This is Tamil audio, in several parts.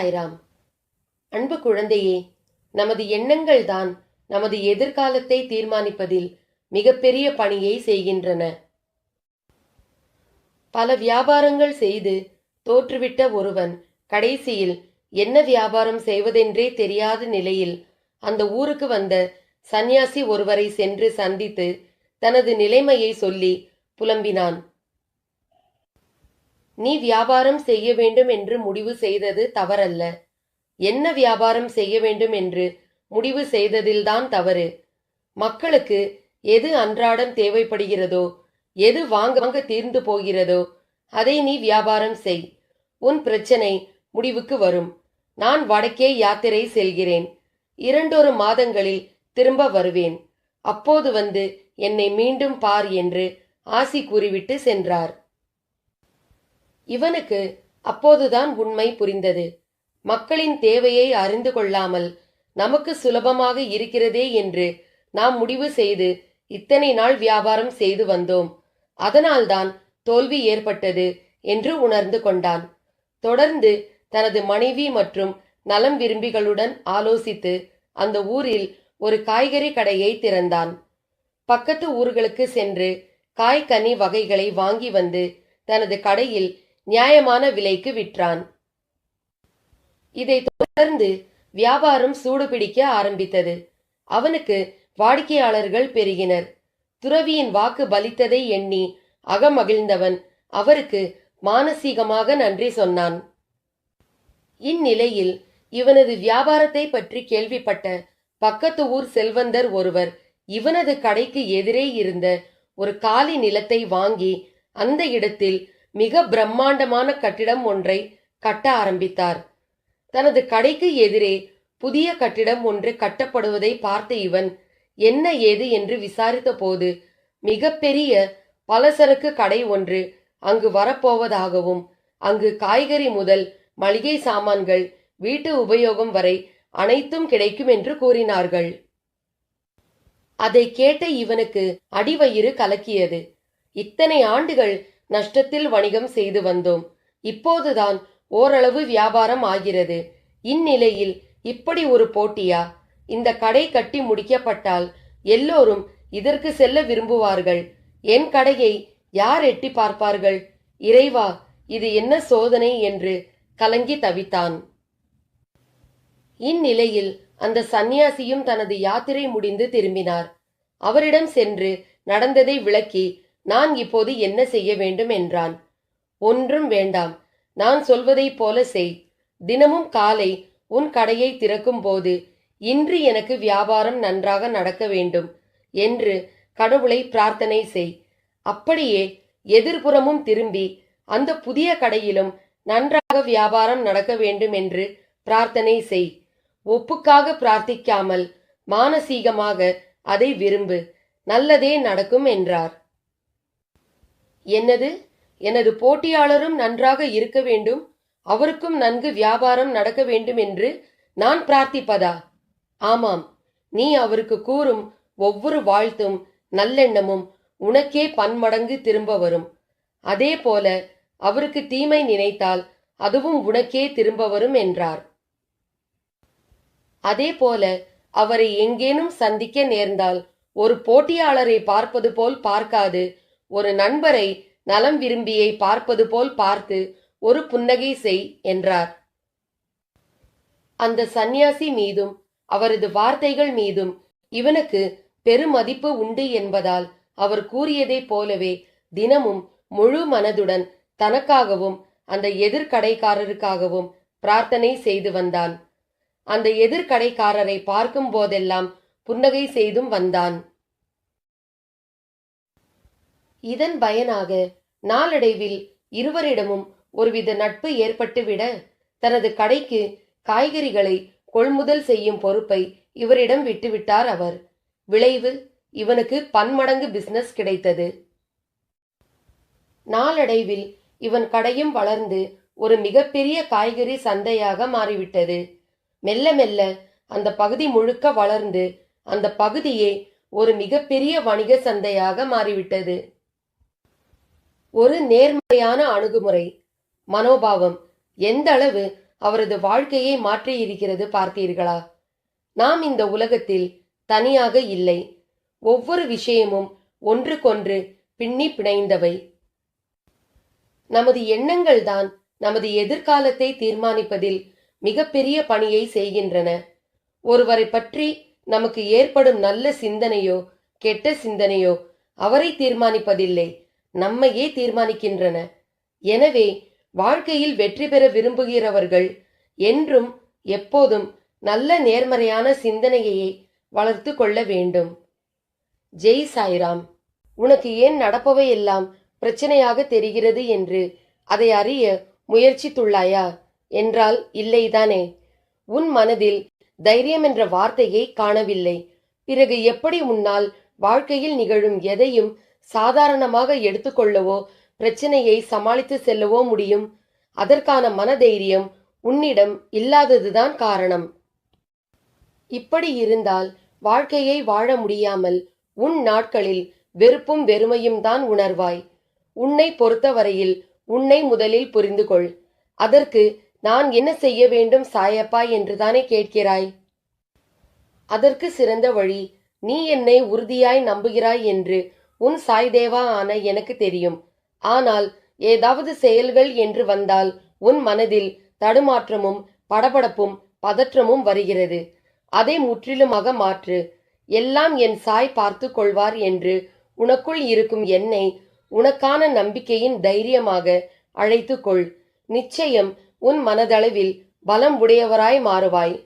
சாய்ராம். அன்பு குழந்தையே நமது எண்ணங்கள் தான் நமது எதிர்காலத்தை தீர்மானிப்பதில் மிகப்பெரிய பணியை செய்கின்றன. பல வியாபாரங்கள் செய்து தோற்றுவிட்ட ஒருவன் கடைசியில் என்ன வியாபாரம் செய்வதென்றே தெரியாத நிலையில் அந்த ஊருக்கு வந்த சந்நியாசி ஒருவரை சென்று சந்தித்து தனது நிலைமையை சொல்லி புலம்பினான். நீ வியாபாரம் செய்ய வேண்டும் என்று முடிவு செய்தது தவறல்ல. என்ன வியாபாரம் செய்ய வேண்டும் என்று முடிவு செய்ததில்தான் தவறு. மக்களுக்கு எது அன்றாடம் தேவைப்படுகிறதோ எது வாங்க வாங்க தீர்ந்து போகிறதோ அதை நீ வியாபாரம் செய். உன் பிரச்சனை முடிவுக்கு வரும். நான் வடக்கே யாத்திரை செல்கிறேன். இரண்டொரு மாதங்களில் திரும்ப வருவேன். அப்போது வந்து என்னை மீண்டும் பார் என்று ஆசி கூறிவிட்டு சென்றார். இவனுக்கு அப்போதுதான் உண்மை புரிந்தது. மக்களின் தேவையை அறிந்து கொள்ளாமல் நமக்கு சுலபமாக இருக்கிறதே என்று நாம் முடிவு செய்து இத்தனை நாள் வியாபாரம் செய்து வந்தோம். அதனால்தான் தோல்வி ஏற்பட்டது என்று உணர்ந்து கொண்டான். தொடர்ந்து தனது மனைவி மற்றும் நலம் விரும்பிகளுடன் ஆலோசித்து அந்த ஊரில் ஒரு காய்கறி கடையை திறந்தான். பக்கத்து ஊர்களுக்கு சென்று காய் கனி வகைகளை வாங்கி வந்து தனது கடையில் நியாயமான விலைக்கு விற்றான். இதை தொடர்ந்து வியாபாரம் சூடுபிடிக்க ஆரம்பித்தது. அவனுக்கு வாடிக்கையாளர்கள் பெருகினர். துறவியின் வாக்கு பலித்ததை எண்ணி அகமகிழ்ந்தவன் அவருக்கு மானசீகமாக நன்றி சொன்னான். இந்நிலையில் இவனது வியாபாரத்தை பற்றி கேள்விப்பட்ட பக்கத்து ஊர் செல்வந்தர் ஒருவர் இவனது கடைக்கு எதிரே இருந்த ஒரு காலி நிலத்தை வாங்கி அந்த இடத்தில் மிக பிரம்மாண்டமான கட்டிடம் ஒன்றை கட்ட ஆரம்பித்தார். தனது கடைக்கு எதிரே புதிய கட்டிடம் ஒன்று கட்டப்படுவதை பார்த்த இவன் என்ன ஏது? என்று விசாரித்த போது மிகப்பெரிய பலசரக்கு கடை ஒன்று அங்கு வரப்போவதாகவும் அங்கு காய்கறி முதல் மளிகை சாமான்கள் வீட்டு உபயோகம் வரை அனைத்தும் கிடைக்கும் என்று கூறினார்கள். அதை கேட்ட இவனுக்கு அடிவயிறு கலக்கியது. இத்தனை ஆண்டுகள் நஷ்டத்தில் வணிகம் செய்து வந்தோம். இப்போதுதான் ஓரளவு வியாபாரம் ஆகிறது. இந்நிலையில் இப்படி ஒரு போட்டியா? இந்த கடை கட்டி முடிக்கப்பட்டால் எல்லோரும் இதற்கு செல்ல விரும்புவார்கள். என் கடையை யார் எட்டி பார்ப்பார்கள்? இறைவா இது என்ன சோதனை என்று கலங்கி தவித்தான். இந்நிலையில் அந்த சந்நியாசியும் தனது யாத்திரை முடிந்து திரும்பினார். அவரிடம் சென்று நடந்ததை விளக்கி நான் இப்போது என்ன செய்ய வேண்டும் என்றான். ஒன்றும் வேண்டாம். நான் சொல்வதைப் போல செய். தினமும் காலை உன் கடையை திறக்கும் போது இன்று எனக்கு வியாபாரம் நன்றாக நடக்க வேண்டும் என்று கடவுளை பிரார்த்தனை செய். அப்படியே எதிர்புறமும் திரும்பி அந்த புதிய கடையிலும் நன்றாக வியாபாரம் நடக்க வேண்டும் என்று பிரார்த்தனை செய். ஒப்புக்காக பிரார்த்திக்காமல் மானசீகமாக அதை விரும்பு. நல்லதே நடக்கும் என்றார். என்னது? எனது போட்டியாளரும் நன்றாக இருக்க வேண்டும். அவருக்கும் நன்கு வியாபாரம் நடக்க வேண்டும் என்று நான் பிரார்த்திப்பதா? ஆமாம். நீ அவருக்கு கூறும் ஒவ்வொரு வாழ்த்தும் நல்லெண்ணமும் உனக்கே பன்மடங்கு திரும்ப வரும். அதே போல அவருக்கு தீமை நினைத்தால் அதுவும் உனக்கே திரும்ப வரும் என்றார். அதே போல அவரை எங்கேனும் சந்திக்க நேர்ந்தால் ஒரு போட்டியாளரை பார்ப்பது போல் பார்க்காது ஒரு நண்பரை நலம் விரும்பியை பார்ப்பது போல் பார்த்து ஒரு புன்னகை செய் என்றார். அந்த சந்நியாசி மீதும் அவரது வார்த்தைகள் மீதும் இவனுக்கு பெருமதிப்பு உண்டு என்பதால் அவர் கூறியதைப் போலவே தினமும் முழு மனதுடன் தனக்காகவும் அந்த எதிர்கடைக்காரருக்காகவும் பிரார்த்தனை செய்து வந்தான். அந்த எதிர்கடைக்காரரை பார்க்கும் போதெல்லாம் புன்னகை செய்தும் வந்தான். இதன் பயனாக நாளடைவில் இருவரிடமும் ஒருவித நட்பு ஏற்பட்டுவிட தனது கடைக்கு காய்கறிகளை கொள்முதல் செய்யும் பொறுப்பை இவரிடம் விட்டுவிட்டார் அவர். விளைவு இவனுக்கு பன்மடங்கு பிசினஸ் கிடைத்தது. நாளடைவில் இவன் கடையும் வளர்ந்து ஒரு மிகப்பெரிய காய்கறி சந்தையாக மாறிவிட்டது. மெல்ல மெல்ல அந்த பகுதி முழுக்க வளர்ந்து அந்த பகுதியே ஒரு மிகப்பெரிய வணிக சந்தையாக மாறிவிட்டது. ஒரு நேர்மறையான அணுகுமுறை மனோபாவம் எந்த அளவு அவரது வாழ்க்கையை மாற்றியிருக்கிறது பார்த்தீர்களா நாம் இந்த உலகத்தில் தனியாக இல்லை. ஒவ்வொரு விஷயமும் ஒன்றுக்கொன்று பின்னி பிணைந்தவை. நமது எண்ணங்கள் தான் நமது எதிர்காலத்தை தீர்மானிப்பதில் மிகப்பெரிய பணியை செய்கின்றன. ஒருவரை பற்றி நமக்கு ஏற்படும் நல்ல சிந்தனையோ கெட்ட சிந்தனையோ அவரை தீர்மானிப்பதில்லை. நம்மையே தீர்மானிக்கின்றன. எனவே வாழ்க்கையில் வெற்றி பெற விரும்புகிறவர்கள் என்றும் எப்போதும் நல்ல நேர்மறையான சிந்தனையை வளர்த்து கொள்ள வேண்டும். ஜெய் சாய்ராம் உனக்கு ஏன் நடப்பவை எல்லாம் பிரச்சனையாக தெரிகிறது என்று அதை அறிய முயற்சித்துள்ளாயா? என்றால் இல்லைதானே. உன் மனதில் தைரியம் என்ற வார்த்தையை காணவில்லை. பிறகு எப்படி உன்னால் வாழ்க்கையில் நிகழும் எதையும் சாதாரணமாக எடுத்துக்கொள்ளவோ பிரச்சனையை சமாளித்து செல்லவோ முடியும். அதற்கான மனதைரியம் உன்னிடம் இல்லாததுதான் காரணம். இப்படி இருந்தால் வாழ்க்கையை வாழ முடியாமல் உன் நாட்களில் வெறுப்பும் வெறுமையும் தான் உணர்வாய். உன்னை பொறுத்தவரையில் உன்னை முதலில் புரிந்து கொள் அதற்கு நான் என்ன செய்ய வேண்டும் சாயப்பா என்றுதானே கேட்கிறாய். அதற்கு சிறந்த வழி நீ என்னை உறுதியாய் நம்புகிறாய் என்று உன் சாய்தேவா ஆன எனக்கு தெரியும். ஆனால் ஏதாவது செயல்கள் என்று வந்தால் உன் மனதில் தடுமாற்றமும் படபடப்பும் பதற்றமும் வருகிறது. அதை முற்றிலுமாக மாற்று. எல்லாம் என் சாய் பார்த்து கொள்வார் என்று உனக்குள் இருக்கும் என்னை உனக்கான நம்பிக்கையின் தைரியமாக அழைத்து கொள். நிச்சயம் உன் மனதளவில் பலம் உடையவராய் மாறுவாய்.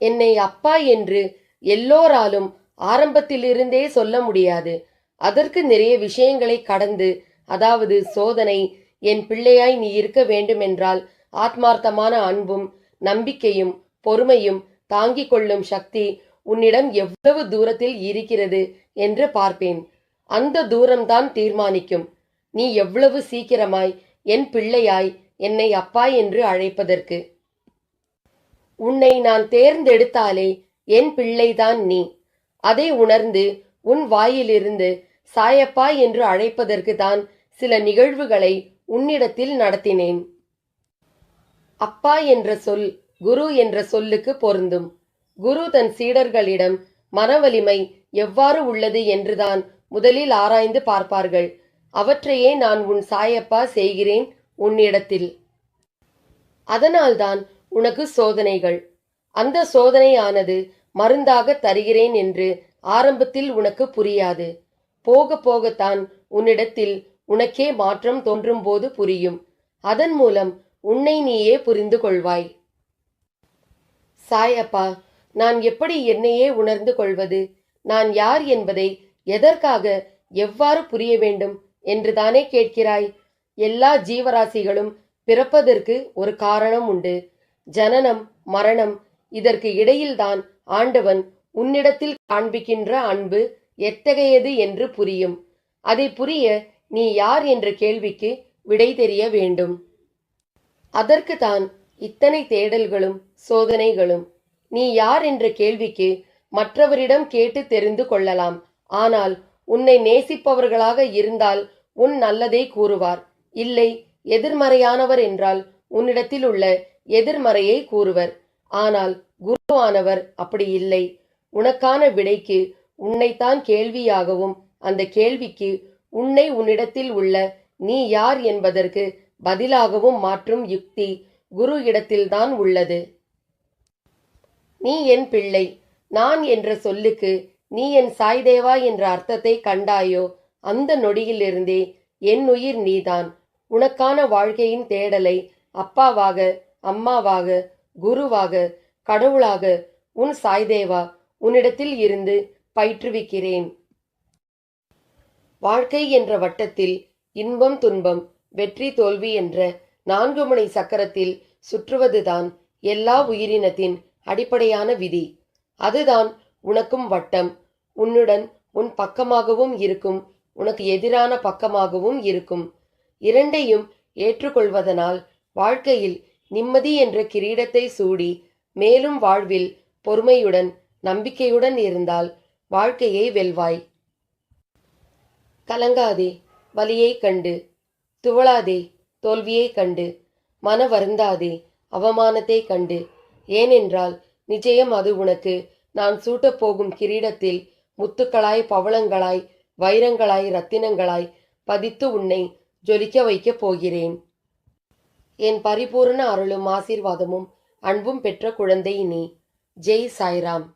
என்னை அப்பா என்று எல்லோராலும் ஆரம்பத்திலிருந்தே சொல்ல முடியாது. அதற்கு நிறைய விஷயங்களை கடந்து அதாவது சோதனை என் பிள்ளையாய் நீ இருக்க வேண்டுமென்றால் ஆத்மார்த்தமான அன்பும் நம்பிக்கையும் பொறுமையும் தாங்கிக் கொள்ளும் சக்தி உன்னிடம் எவ்வளவு தூரத்தில் இருக்கிறது? என்று பார்ப்பேன். அந்த தூரம்தான் தீர்மானிக்கும். நீ எவ்வளவு சீக்கிரமாய் என் பிள்ளையாய் என்னை அப்பா என்று அழைப்பதற்கு. உன்னை நான் தேர்ந்தெடுத்தாலே என் பிள்ளைதான் நீ. அதை உணர்ந்து உன் வாயிலிருந்து சாயப்பா என்று அழைப்பதற்கு தான் சில நிகழ்வுகளை உன்னிடத்தில் நடத்தினேன். அப்பா என்ற சொல் குரு என்ற சொல்லுக்கு பொருந்தும். குரு தன் சீடர்களிடம் மனவலிமை எவ்வாறு உள்ளது என்றுதான் முதலில் ஆராய்ந்து பார்ப்பார்கள். அவற்றையே நான் உன் சாயப்பா செய்கிறேன் உன்னிடத்தில். அதனால்தான் உனக்கு சோதனைகள். அந்த சோதனையானது மருந்தாக தருகிறேன் என்று ஆரம்பத்தில் உனக்கு புரியாது. போக போகத்தான் உன்னிடத்தில் உனக்கே மாற்றம் தோன்றும் போது புரியும். அதன் மூலம் உன்னை நீயே புரிந்து கொள்வாய். சாயப்பா நான் எப்படி என்னையே உணர்ந்து கொள்வது? நான் யார் என்பதை எதற்காக எவ்வாறு புரிய வேண்டும் என்றுதானே கேட்கிறாய். எல்லா ஜீவராசிகளும் பிறப்பதற்கு ஒரு காரணம் உண்டு. ஜனனம் மரணம் இதற்கு இடையில்தான் ஆண்டவன் உன்னிடத்தில் காண்பிக்கின்ற அன்பு எத்தகையது என்று புரியும். அதை புரிய நீ யார் என்ற கேள்விக்கு விடை தெரிய வேண்டும். அதற்கு தான் இத்தனை தேடல்களும் சோதனைகளும். நீ யார் என்ற கேள்விக்கு மற்றவரிடம் கேட்டு தெரிந்து கொள்ளலாம். ஆனால் உன்னை நேசிப்பவர்களாக இருந்தால் உன் நல்லதை கூறுவார். இல்லை எதிர்மறையானவர் என்றால் உன்னிடத்தில் உள்ள எதிர்மறையை கூறுவர். ஆனால் குருவானவர் அப்படி இல்லை. உனக்கான விடைக்கு உன்னைத்தான் கேள்வியாகவும் அந்த கேள்விக்கு உன்னை உன்னிடத்தில் உள்ள நீ யார் என்பதற்கு பதிலாகவும் மாற்றும் யுக்தி குரு இடத்தில்தான் உள்ளது. நீ என் பிள்ளை நான் என்ற சொல்லுக்கு நீ என் சாய்தேவா என்ற அர்த்தத்தை கண்டாயோ அந்த நொடியிலிருந்தே என் உயிர் நீதான். உனக்கான வாழ்க்கையின் தேடலை அப்பாவாக அம்மாவாக குருவாக கடவுளாக உன் சாய்தேவா உன்னிடத்தில் இருந்து பயிற்றுவிக்கிறேன். வாழ்க்கை என்ற வட்டத்தில் இன்பம் துன்பம் வெற்றி தோல்வி என்ற நான்கு முனை சக்கரத்தில் சுற்றுவதுதான் எல்லா உயிரினத்தின் அடிப்படையான விதி. அதுதான் உனக்கும் வட்டம் உன்னுடன் உன் பக்கமாகவும் இருக்கும் உனக்கு எதிரான பக்கமாகவும் இருக்கும். இரண்டையும் ஏற்றுக்கொள்வதனால் வாழ்க்கையில் நிம்மதி என்ற கிரீடத்தை சூடி மேலும் வாழ்வில் பொறுமையுடன் நம்பிக்கையுடன் இருந்தால் வாழ்க்கையை வெல்வாய். கலங்காதே வலியை கண்டு. துவளாதே தோல்வியை கண்டு. மன வருந்தாதே அவமானத்தை கண்டு. ஏனென்றால் நிச்சயம் அது உனக்கு நான் சூட்டப் போகும் கிரீடத்தில் முத்துக்களாய் பவளங்களாய் வைரங்களாய் ரத்தினங்களாய் பதித்து உன்னை ஜொலிக்க வைக்கப் போகிறேன். என் பரிபூரண அருளும் ஆசீர்வாதமும் அன்பும் பெற்ற குழந்தை நீ. ஜெய் சாய்ராம்.